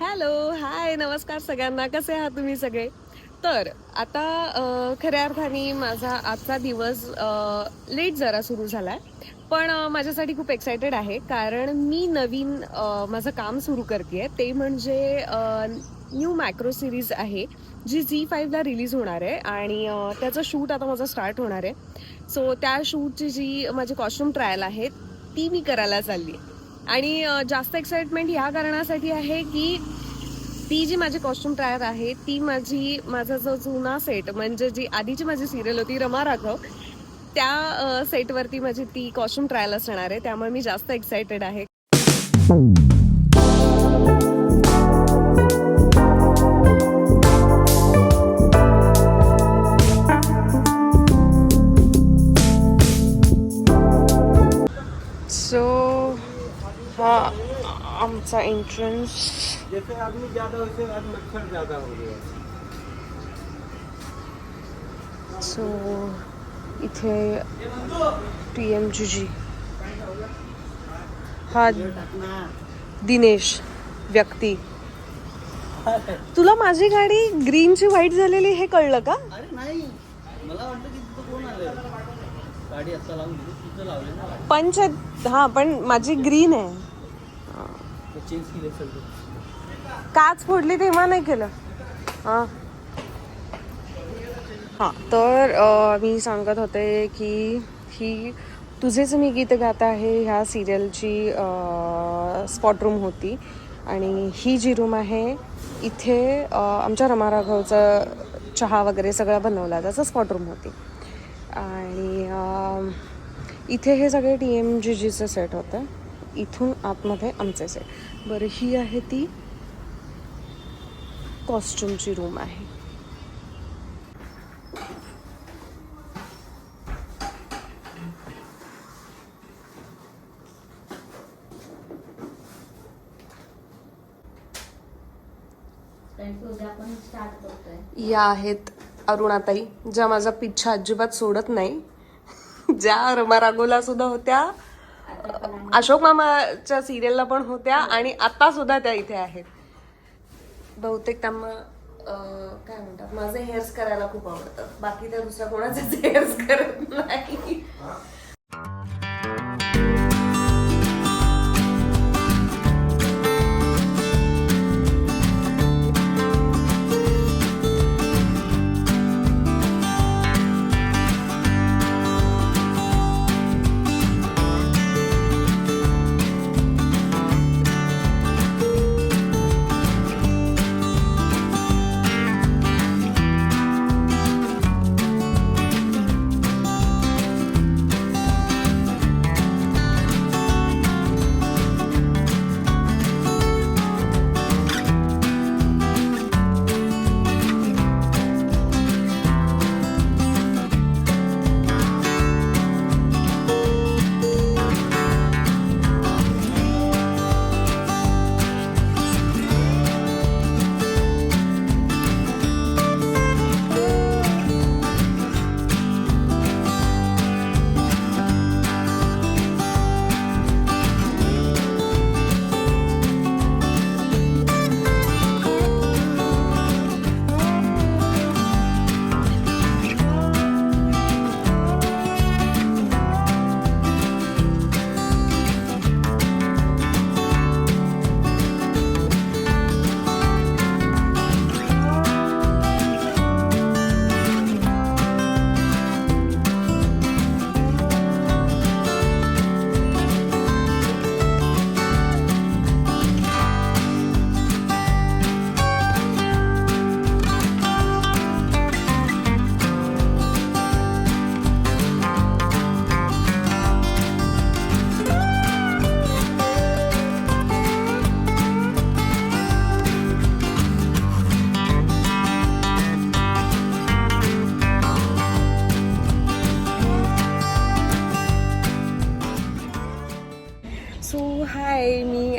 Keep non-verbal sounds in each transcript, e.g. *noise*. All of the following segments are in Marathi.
हॅलो हाय नमस्कार सगळ्यांना. कसे आहात तुम्ही सगळे? तर आता खऱ्या अर्थाने माझा आजचा दिवस लेट जरा सुरू झाला आहे पण माझ्यासाठी खूप एक्सायटेड आहे. कारण मी नवीन माझं काम सुरू करते ते म्हणजे न्यू मॅक्रो सिरीज आहे जी झी फाईव्हला रिलीज होणार आहे. आणि त्याचं शूट आता माझं स्टार्ट होणार आहे. सो त्या शूटची जी माझी कॉस्ट्युम ट्रायल आहे ती मी करायला चालली आहे आणि जास्त एक्साइटमेंट ह्या कारणासाठी आहे की ती जी माझी कॉस्ट्युम ट्रायर आहे ती माझी माझा जो जुना सेट म्हणजे जी आधीची माझी सिरियल होती रमा राघव त्या सेटवरती माझी ती कॉस्ट्युम ट्रायल असणार आहे. त्यामुळे मी जास्त एक्सायटेड आहे. जैसे आदमी ज्यादा आज मच्छर ज्यादा हो गया। सो इथे टी एम जी जी हा दिनेश व्यक्ती। तुला माझी गाडी ग्रीनची व्हाईट झालेली हे कळलं का? अरे नाही. मला वाटतं की तिथं कोण आलं गाडी आता लावून दिली. तिथं लावले ना. पंच. हा पण माझी ग्रीन आहे. चेंज केले सगळं. काच फोडली तेव्हा नाही केलं. हां. हां तर मी सांगत होते की ही तुझेच मी गीत गात आहे ह्या सिरियलची स्पॉट रूम होती. आणि ही जी रूम आहे इथे आमच्या रमा राघवचं चहा वगैरे सगळं बनवला. त्याचं स्पॉट रूम होती. आणि इथे हे सगळे टी एम जी जीचं सेट होतं. इथून आतमध्ये आमचे सेट बरं ही आहे ती कॉस्ट्युमची रूम आहे. या आहेत अरुणाताई ज्या माझा पिच्छा अजिबात सोडत नाही. ज्या रमारागोला सुद्धा होत्या अशोक मामाच्या सिरियलला पण होत्या आणि आता सुद्धा त्या इथे आहेत. बहुतेक त्यांना काय म्हणतात माझे हेअर्स करायला खूप आवडतं. बाकी त्या दुसऱ्या कोणाचेच हेअर्स करत नाही.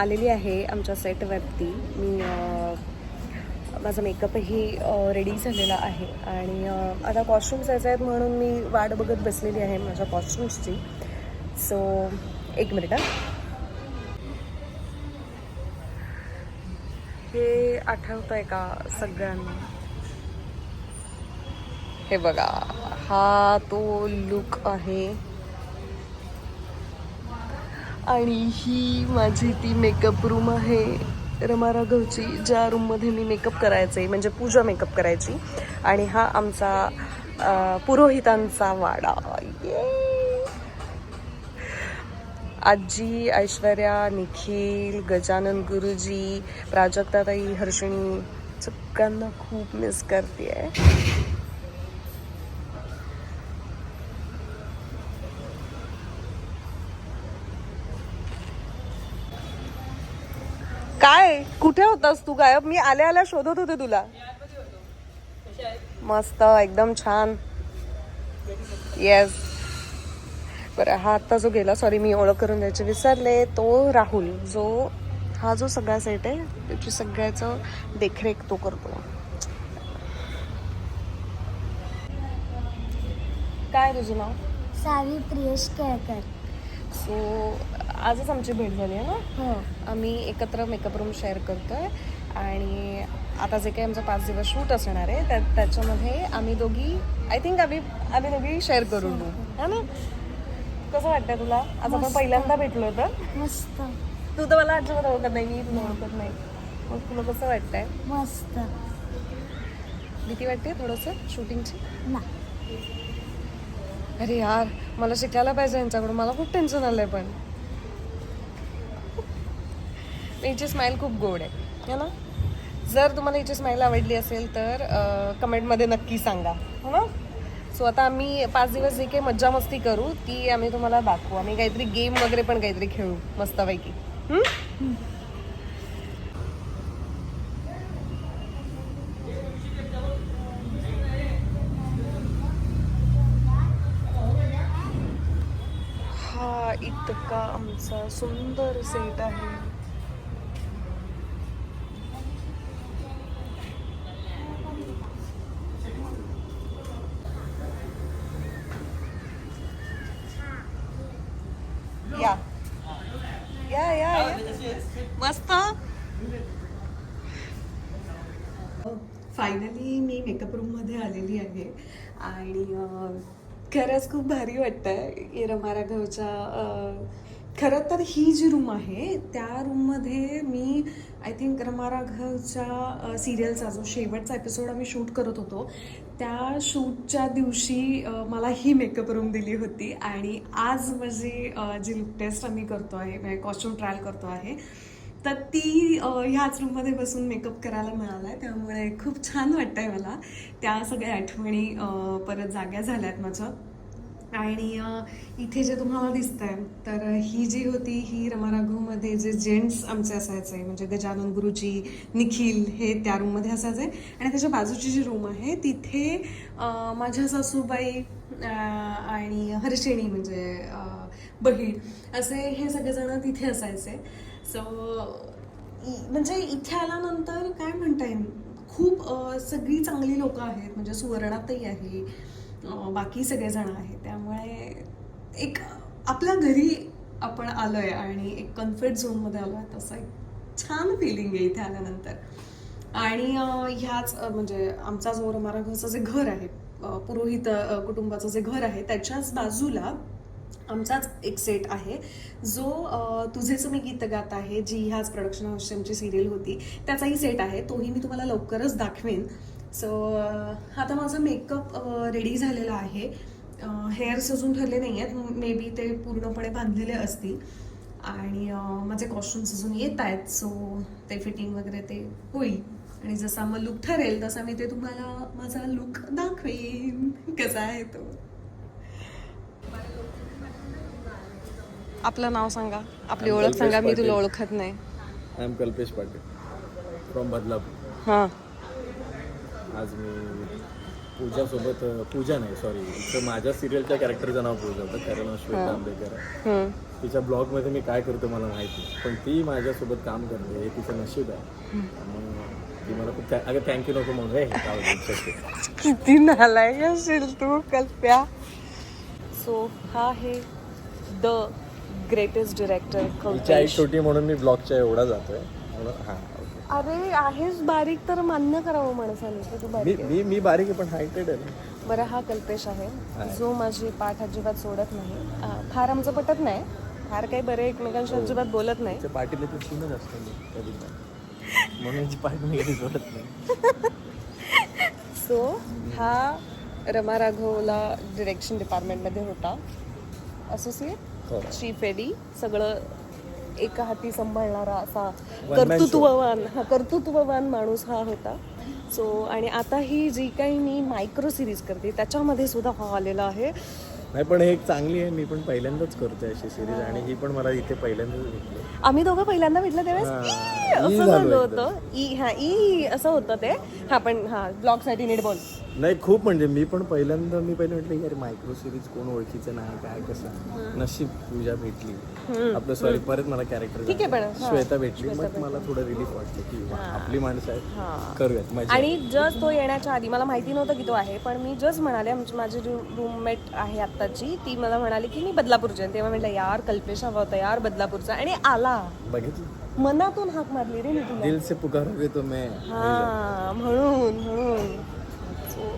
आलेली आहे आमच्या सेटवरती. मी माझा मेकअपही रेडी झालेला आहे. आणि आता कॉस्ट्युम्स यायचे आहेत म्हणून मी वाट बघत बसलेली आहे माझ्या कॉस्ट्युम्सची सो एक मिनिट हा. हे आठवतं आहे का सगळ्यांना? हे बघा हा तो लुक आहे. आणि ही माझी ती मेकअप रूम आहे रमा राघवची ज्या रूममध्ये मी मेकअप करायचे म्हणजे पूजा मेकअप करायची. आणि हा आमचा पुरोहितांचा वाडा. ये आजी ऐश्वर्या निखिल गजानन गुरुजी प्राजक्ताताई हर्षिणी सगळ्यांना खूप मिस करते आहे काय? कुठे होतास तू गायब? मी आल्या आल्या शोधत होते तुला. मस्त एकदम छान. येस बरं हा आत्ता जो गेला सॉरी मी ओळख करून द्यायची विसरले. तो राहुल जो हा जो सगळा सेट आहे त्याची सगळ्याचं देखरेख तो करतो काय तुझं नाव? सावी प्रियश केळकर. सो आजच आमची भेट झाली आहे ना? हो. आम्ही एकत्र मेकअप रूम शेअर करतोय आणि आता जे काही आमचं पाच दिवस शूट असणार आहे त्या त्याच्यामध्ये आम्ही दोघी आय थिंक आम्ही आम्ही दोघी शेअर करून घेऊ है ना? कसं वाटतंय तुला? आज आपण. पहिल्यांदा भेटलो तर? मस्त. तू तर मला अजिबात ओळखत नाही मी तुला ओळखत नाही. मग तुला कसं वाटतंय? मस्त. भीती वाटते थोडंसं शूटिंगची अरे यार मला शिकायला पाहिजे यांच्याकडून. मला खूप टेन्शन आलंय पण. हिची स्माईल खूप गोड आहे. है ना? जर तुम्हाला हिची स्माईल आवडली असेल तर कमेंटमध्ये नक्की सांगा. है ना? सो आता आम्ही पाच दिवस जे काही मज्जा मस्ती करू ती आम्ही तुम्हाला दाखवू. आम्ही काहीतरी गेम वगैरे पण काहीतरी खेळू मस्तपैकी. हा? इतका आमचा सुंदर सेट आहे. या. या या मस्त. फायनली मी मेकअप रूममध्ये आलेली आहे. आणि खरंच खूप भारी वाटतं येरमारा गावच्या खरं तर ही जी रूम आहे त्या रूममध्ये मी आय थिंक रमारा घरच्या सिरियलचा जो शेवटचा एपिसोड आम्ही शूट करत होतो त्या शूटच्या दिवशी मला ही मेकअप रूम दिली होती आणि आज माझी जी लुक टेस्ट आम्ही करतो आहे म्हणजे कॉस्ट्युम ट्रायल करतो आहे तर ती ह्याच रूममध्ये बसून मेकअप करायला मिळाला आहे त्यामुळे खूप छान वाटतं आहे मला. त्या सगळ्या आठवणी परत जाग्या झाल्यात माझ्या. आणि इथे जे तुम्हाला दिसत आहे तर ही जी होती ही रमाराघूमध्ये जे जेंट्स आमचे असायचे म्हणजे गजानन गुरुजी निखिल हे त्या रूममध्ये असायचे. आणि त्याच्या बाजूची जी रूम आहे तिथे माझ्या सासूबाई आणि हर्षिणी म्हणजे बहीण असे हे सगळेजण तिथे असायचे. सो म्हणजे इथे आल्यानंतर काय म्हणता येईल? खूप सगळी चांगली लोकं आहेत म्हणजे सुवर्णातही आहे बाकी सगळेजण आहेत त्यामुळे एक आपल्या घरी आपण आलोय आणि एक कम्फर्ट झोनमध्ये आलो आहे तसं एक छान फिलिंग आहे इथे आल्यानंतर. आणि ह्याच म्हणजे आमचा जो रमारा घरचं जे घर आहे पुरोहित कुटुंबाचं जे घर आहे त्याच्याच बाजूला आमचाच एक सेट आहे. जो तुझेच मी गीत गात आहे जी ह्याच प्रोडक्शन हाऊसची आमची सिरियल होती त्याचाही सेट आहे. तोही मी तुम्हाला लवकरच दाखवेन. सो आता माझा मेकअप रेडी झालेला आहे. हेअर्स अजून ठरले नाही आहेत मे बी ते पूर्णपणे बांधलेले असतील. आणि माझे कॉस्ट्युम्स अजून येत आहेत सो ते फिटिंग वगैरे ते होईल. आणि जसा मग लुक ठरेल तसा मी ते तुम्हाला माझा लुक दाखवेन. कसा आहे तो? आपलं नाव सांगा. आपली ओळख सांगा. मी तुला. ओळखत नाही. I am Kalpesh Patil from Badlapur हां. आज मी पूजासोबत पूजा नाही सॉरी इथं माझ्या सिरियलच्या कॅरेक्टरचं नाव पूजा होतं नाव श्वेता आंबेकर आहे. तिच्या ब्लॉगमध्ये मी काय करतो मला माहिती पण ती माझ्यासोबत काम करते हे तिचं नशीब आहे. मग ती मला खूप अगं थँक्यू नको म्हणून okay. किती नालायक असेल तू कल्प्या. सो हा आहे द ग्रेटेस्ट डिरेक्टर छोटी म्हणून मी ब्लॉगच्या एवढा जातोय. मला- हा अरे आहेस बारीक तर मान्य करावं माणसाने की तू मी बारीक आहे. मी मी बारीक आहे पण हायटेड आहे ना. बरं हा कल्पेश आहे. जो माझी पाठ अजिबात सोडत नाही. अं, फार आमचं पटत नाही. फार काही बरे एकमेकांशी अजिबात बोलत नाही. त्या पाठीला ते सीनच असतं मी कधी पण. म्हणून याची पाठ मी कधी जोडत नाही. सो हा रमा राघवला डिरेक्शन डिपार्टमेंटमध्ये होता. असोसिएट हो. चीफ एडी सगळं एका हाती सांभाळणारा असा कर्तृत्ववान हा कर्तृत्ववान माणूस हा होता. सो आणि आता ही जी काही मी मायक्रो सिरीज करते त्याच्यामध्ये सुद्धा हा आलेला आहे. नाही पण हे एक चांगली आहे मी पण पहिल्यांदाच करतोय अशी सिरीज आणि ही पण मला इथे पहिल्यांदाच भेटली. आम्ही दोघं पहिल्यांदा भेटलं ई असं झालो. होतं. ई हा ई असं होतं ते. हा पण हा ब्लॉगसाठी नीट बोल. नाही खूप म्हणजे मी पण पहिल्यांदा मी पहिले म्हटलं अरे मायक्रो सिरीज कोण ओळखीचं नाही काय कसं? नशीब पूजा भेटली. आपलं सॉरी परत मला कॅरेक्टर ठीक आहे पण. श्वेता भेटली. मग मला थोडं रिलीफ वाटलं की आपली माणसं. आहेत. करूयात आणि जस्ट तो येण्याच्या आधी मला माहिती नव्हतं की तो आहे पण मी जस्ट म्हणाले आमची माझी रूममेट आहे आत्ताची ती मला म्हणाली की मी बदलापूरची आहे. तेव्हा म्हटलं यार कल्पेश हवा होता यार बदलापूरचा. आणि आला. बघितलं? मनातून हाक मारली रे मी तुला. दिल से पुकारोगे तो मैं. हा म्हणून म्हणून.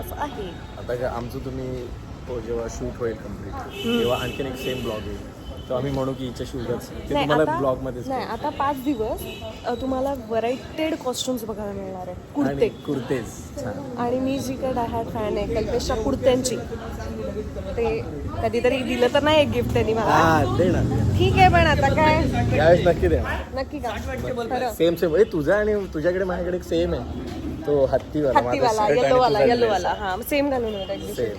असं आहे. आता काय आमचं तुम्ही तो जेव्हा शूट होईल कंप्लीट तेव्हा आणखीन एक सेम ब्लॉग येईल. तर आम्ही म्हणू की हिच्या शूटच ते तुम्हाला ब्लॉग मध्येच नाही आता पाच दिवस अ, तुम्हाला व्हरायटेड कॉस्ट्युम्स बघायला मिळणार आहे कुर्ते. आणि कुर्तेज छान. आणि मी जी काय डायहार्ड फॅन आहे कल्पेशच्या कुर्त्यांची. ते कधीतरी दिलं तर नाही एक गिफ्ट त्यांनी मला. हा दे ना दे ना. ठीक आहे पण आता काय? यावेळेस नक्की दे नक्की का? खरं. सेम सेम तुझा आणि तुझ्याकडे माझ्याकडे सेम आहे. तो हत्तीवाला हत्तीवाला shirt आणि येलो वाला तुझा येलो dress. वाला हा सेम घालून.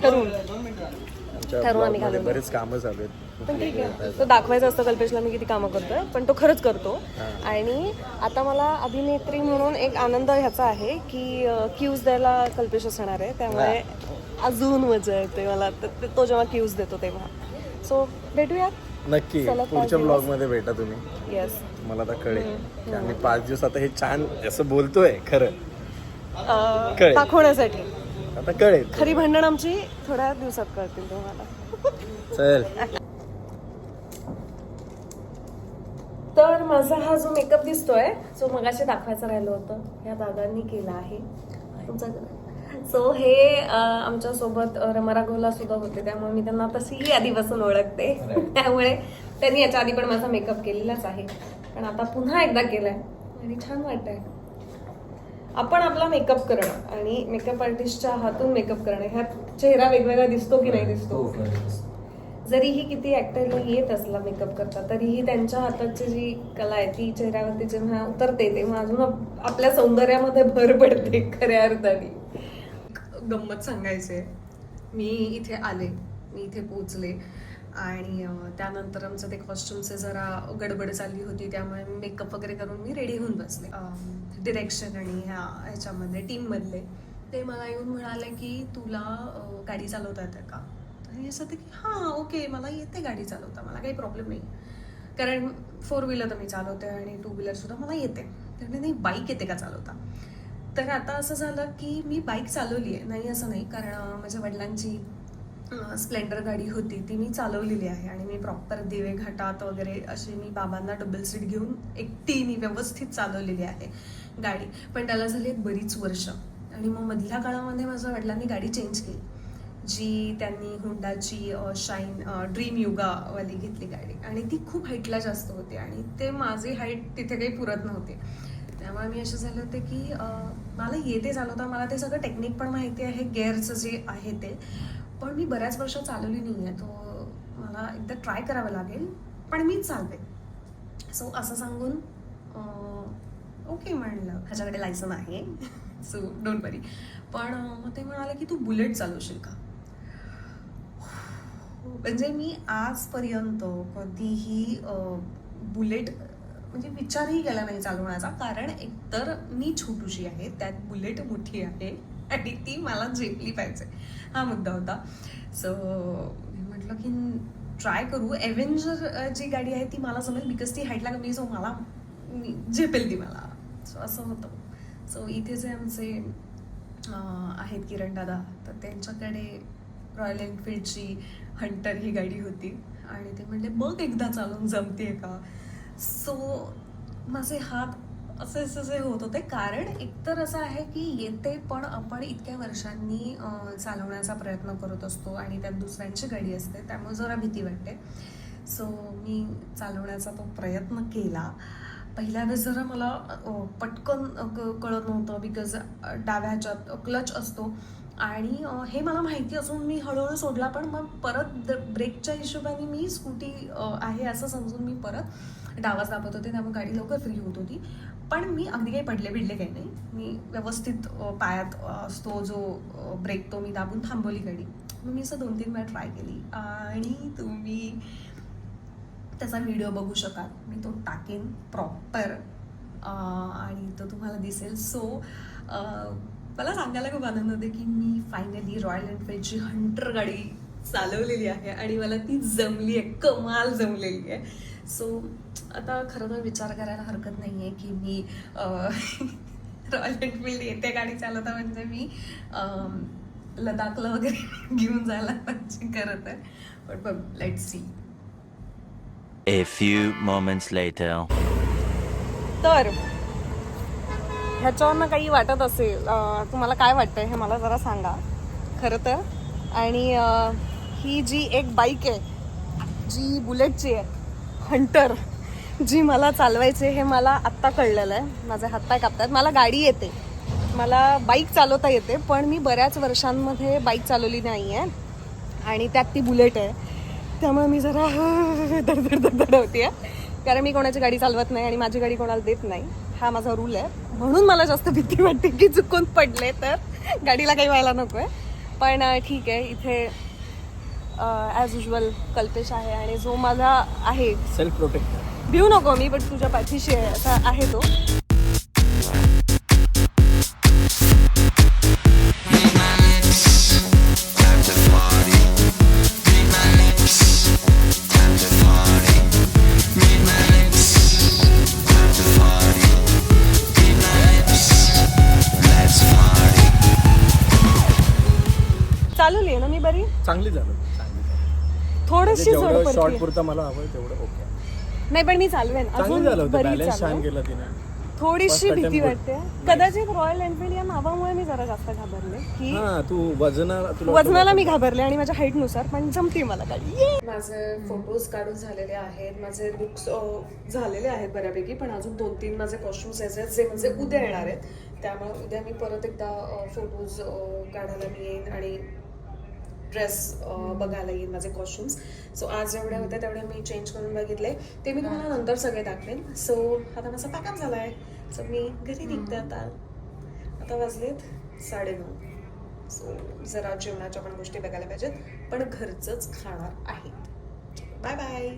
ठरवून आमच्या ठरवू आम्ही blog मध्ये घालून. बरेच कामं चालू आहेत. पण ठीक आहे. तो दाखवायचं असतं कल्पेशला मी किती कामं करतोय पण तो खरंच करतो. आणि आता मला अभिनेत्री म्हणून एक आनंद ह्याचा आहे की क्यूज द्यायला कल्पेश असणार आहे. त्यामुळे अजून मजा येते मला. त- जेव्हा क्यूज देतो तेव्हा. सो भेटूया नक्की. पुढच्या. ब्लॉगमध्ये भेटा तुम्ही. येस मला आता कळेल. आम्ही पाच दिवस आता हे छान असं बोलतोय खरं. कळेल. दाखवण्यासाठी. आता कळेल. खरी भांडण आमची थोड्या दिवसात कळतील तुम्हाला. चल. तर माझा हा जो मेकअप दिसतोय जो मगाशी दाखवायचं राहिलं होतं या दादांनी केला आहे. तुमचा सो हे अं, आमच्यासोबत रमाराघवला सुद्धा होते त्यामुळे मी त्यांना तशीही आधीपासून ओळखते. त्यामुळे त्यांनी याच्या आधी पण माझा मेकअप केलेलाच आहे. पण आता पुन्हा एकदा केलाय. आणि छान वाटतंय. आपण आपला मेकअप करणं आणि मेकअप आर्टिस्टच्या हातून मेकअप करणं ह्यात चेहरा वेगवेगळा दिसतो की नाही दिसतो? जरीही किती ऍक्टरला येत असला मेकअप करता तरीही त्यांच्या हाताची जी कला आहे ती चेहऱ्यावरती जेव्हा उतरते तेव्हा अजून आप- आपल्या सौंदर्यामध्ये भर पडते खऱ्या अर्थाने. गंमत सांगायचे मी इथे आले मी इथे पोचले आणि त्यानंतर आमचं ते कॉस्ट्युमचे जरा गडबड चालली होती त्यामुळे मेकअप वगैरे करून मी रेडी होऊन बसले. डिरेक्शन आणि ह्या ह्याच्यामध्ये टीममधले ते मला येऊन म्हणाले की तुला गाडी चालवता येते का? आणि असं ते की हां ओके मला येते गाडी चालवता मला काही प्रॉब्लेम नाही. कारण फोर व्हीलर तर मी चालवते आणि टू व्हीलरसुद्धा मला येते. तर मी नाही बाईक येते का चालवता? तर आता असं झालं की मी बाईक चालवली आहे नाही असं नाही. कारण माझ्या वडिलांची स्प्लेंडर गाडी होती ती मी चालवलेली आहे. आणि मी प्रॉपर दिवे घाटात वगैरे अशी मी बाबांना डबल सीट घेऊन एकटीने व्यवस्थित चालवलेली आहे गाडी. पण त्याला झाली बरीच वर्ष. आणि मग मधल्या काळामध्ये माझ्या वडिलांनी गाडी चेंज केली. जी त्यांनी हुंडाची शाईन ड्रीम युगावाली घेतली गाडी. आणि ती खूप हाईटला जास्त होती. आणि ते माझी हाईट तिथे काही पुरत नव्हते. त्यामुळे मी असं झालं होतं की मला येते चालवता मला ते सगळं टेक्निक पण माहिती आहे गेअरचं जे आहे ते. पण मी बऱ्याच वर्ष चालवली नाही आहे तो मला एकदा ट्राय करावं लागेल पण मीच चालते. सो असं सांगून ओके म्हणलं. ह्याच्याकडे लायसन आहे. सो डोंट वरी पण मग ते म्हणाले की तू बुलेट चालवशील का? म्हणजे मी आजपर्यंत कधीही बुलेट म्हणजे विचारही केला नाही चालवण्याचा. कारण एकतर मी छोटूशी आहे त्यात बुलेट मोठी आहे. आणि ती मला झेपली पाहिजे. हा मुद्दा होता. सो मी म्हटलं की ट्राय करू. एव्हेंजर जी गाडी आहे ती मला जमेल बिकॉज ती हाईटला कमी सो मला मी झेपेल ती मला. सो असं होतं. सो इथे जे आमचे आहेत किरण दादा तर त्यांच्याकडे रॉयल एनफिल्डची हंटर ही गाडी होती. आणि ते म्हणले बघ एकदा चालून जमते का? सो माझे हात असे असे जे होत होते. कारण एकतर असं आहे की येते पण आपण इतक्या वर्षांनी चालवण्याचा प्रयत्न करत असतो आणि त्यात दुसऱ्यांची गाडी असते त्यामुळे जरा भीती वाटते. सो मी चालवण्याचा तो प्रयत्न केला. पहिल्या वेळेस जरा मला पटकन क- कळत नव्हतं बिकॉज डाव्या ह्याच्यात क्लच असतो. आणि हे मला माहिती असून मी हळूहळू सोडला पण मग परत द- ब्रेकच्या हिशोबाने मी स्कूटी आहे असं समजून मी परत डावाच दाबत होते त्यामुळे गाडी लवकर फ्री होत होती. पण मी अगदी काही पडले बिडले काही नाही. मी व्यवस्थित पायात असतो जो ब्रेक तो मी दाबून थांबवली गाडी. मग मी असं दोन तीन वेळा ट्राय केली. आणि तुम्ही त्याचा व्हिडिओ बघू शकाल. मी तो टाकेन प्रॉपर आणि तो तुम्हाला दिसेल. सो मला सांगायला खूप आनंद होते की मी फायनली रॉयल एनफिल्डची हंटर गाडी चालवलेली आहे आणि मला ती जमली आहे कमाल जमलेली आहे. सो आता खरं तर विचार करायला हरकत नाही आहे की मी रॉयल एनफिल्ड *laughs* येते गाडी चालवता म्हणजे मी लडाखला वगैरे *laughs* घेऊन जायला पाहिजे करत आहे. पण बघ let see A few moments later. तर ह्याच्यावरनं काही वाटत असेल तुम्हाला काय वाटतं हे मला जरा सांगा. खरं तर. आणि ही जी एक बाईक आहे जी बुलेटची आहे हंटर जी मला चालवायची हे मला आत्ता कळलेलं आहे. माझे हातपाय कापतात मला गाडी येते. मला बाईक चालवता येते पण मी बऱ्याच वर्षांमध्ये बाईक चालवली नाही आहे. आणि त्यात ती बुलेट आहे. त्यामुळे मी जरा *laughs* धडधड धडधड होती कारण मी कोणाची गाडी चालवत नाही आणि माझी गाडी कोणाला देत नाही. हा माझा रूल आहे. म्हणून मला जास्त भीती वाटते की चुकून पडले तर. गाडीला काही व्हायला नको आहे पण ठीक आहे. इथे ॲज युजल कल्पेश आहे आणि जो माझा आहे. सेल्फ प्रोटेक्ट भिऊ नको मी पण तुझ्या पाठीशी आहे असा आहे तो. थोडीशी म्हणजे शॉर्ट पुरता मला हवं तेवढं ओके. नाही पण मी चालवेन. चांगलं अजून झालं होतं बरी बॅलन्स छान चालवेन. केलं तिने. थोडीशी First भीती attempt. वाटते. कदाचित रॉयल एनफिल्ड या नावामुळे मी जरा जास्त घाबरले की हा तू वजना तुला वजनाला मी घाबरले आणि माझ्या हाईटनुसार पण जमते मला गाडी माझे फोटोज काढून झालेले आहेत. माझे लुक्स झालेले आहेत बऱ्यापैकी पण अजून दोन तीन माझे कॉस्ट्युम्स आहेत जे म्हणजे उद्या येणार आहेत. त्यामुळे उद्या मी परत एकदा फोटोज काढायला मी येईन आणि ड्रेस बघायला येईल माझे कॉस्ट्युम्स सो आज जेवढे होते तेवढे मी चेंज करून बघितले. ते मी तुम्हाला नंतर सगळे दाखवेन. सो आता माझा पॅकअप झाला आहे सो मी घरी निघते आता. आता वाजलेत साडेनऊ. सो जरा जेवणाच्या पण गोष्टी बघायला पाहिजेत. पण घरचंच खाणार आहे. Bye bye